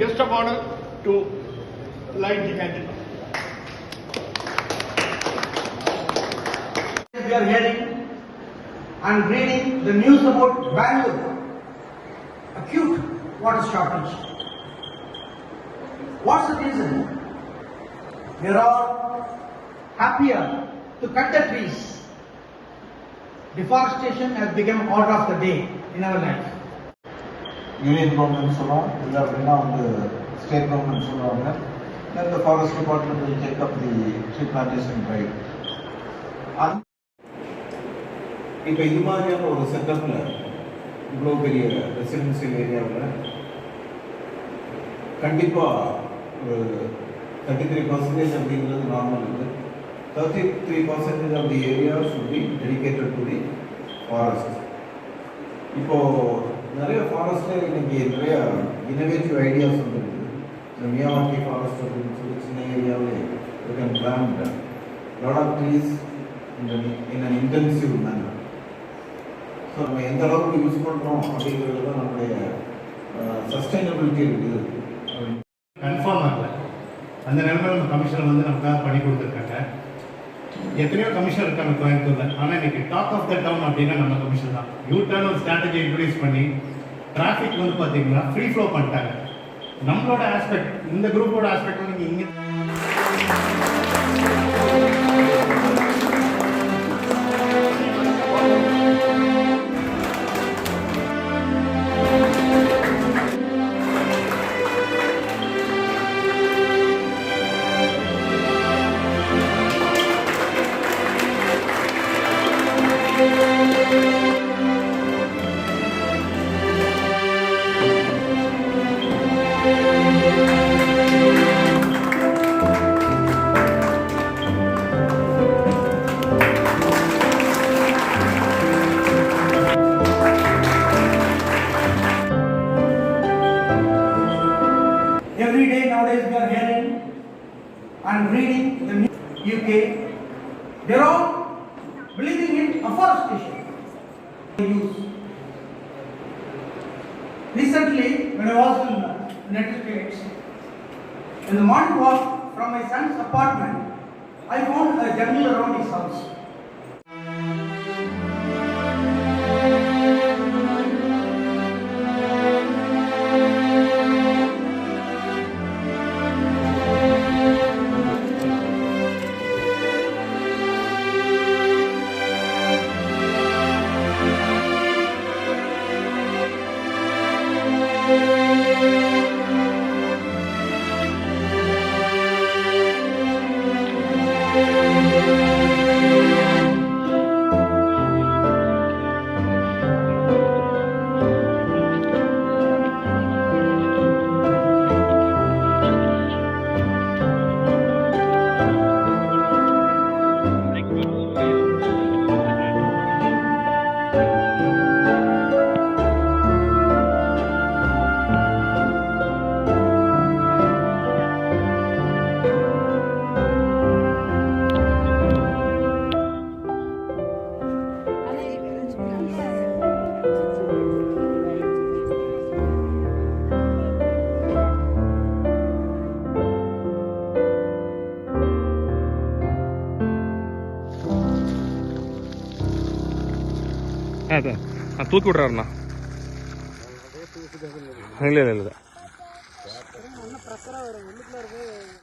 guest of honor to light the candle. We are hearing and reading the news about Bangalore, acute water shortage. What's the reason? We are all happier to cut the trees. Deforestation has become order of the day in our life. Union government சொல்லுவோம் இல்லை அப்படின்னா வந்து state government சொல்லுவாங்க then the forest department will take up the tree plantation right இப்போ இது மாதிரியான ஒரு செட்டப்பில் இவ்வளோ பெரிய ரெசிடென்சியல் ஏரியாவில் கண்டிப்பாக ஒரு தேர்ட்டி த்ரீ பர்சன்டேஜ் அப்படிங்கிறது நார்மல் இது. Thirty three percentage of the area should be dedicated to the forest இப்போ நிறைய ஃபாரஸ்ட்டில் இன்னைக்கு நிறைய இனோவேட்டிவ் ஐடியாஸ் வந்துருக்கு. இந்த மியாவாக்கி ஃபாரஸ்ட் அப்படின்னு சொல்லி சின்ன ஏரியாவிலே you can plant lot of trees இந்த in an intensive manner so நம்ம எந்த அளவுக்கு யூஸ் பண்ணுறோம் அப்படிங்கிறது தான் நம்மளுடைய சஸ்டைனபிலிட்டி இருக்குது. கன்ஃபார்ம் ஆகல. அந்த நிலைமையில நம்ம கமிஷனர் வந்து நமக்காக பண்ணி கொடுத்துருக்காங்க. எத்தனையோ கமிஷனர் இருக்காங்க கோயம்புத்தூர்ல. ஆனால் இன்னைக்கு டாக் ஆஃப் த டவுன் அப்படின்னா நம்ம கமிஷன் தான். யூ டர்ன் ஒரு ஸ்ட்ராட்டஜி இன்ட்ரடியூஸ் பண்ணி டிராஃபிக் வந்து பார்த்தீங்கன்னா ஃப்ரீ ஃப்ளோ பண்ணிட்டாங்க. நம்மளோட ஆஸ்பெக்ட் இந்த குரூப்போட ஆஸ்பெக்ட் வந்து நீங்கள் and reading the UK. They're all believing in afforestation. Use. Recently, when I was in the United States, in the morning walk from my son's apartment, I found a jungle around his house. நான் தூக்கி விட்றாருண்ணா இல்லை இல்லை இல்லை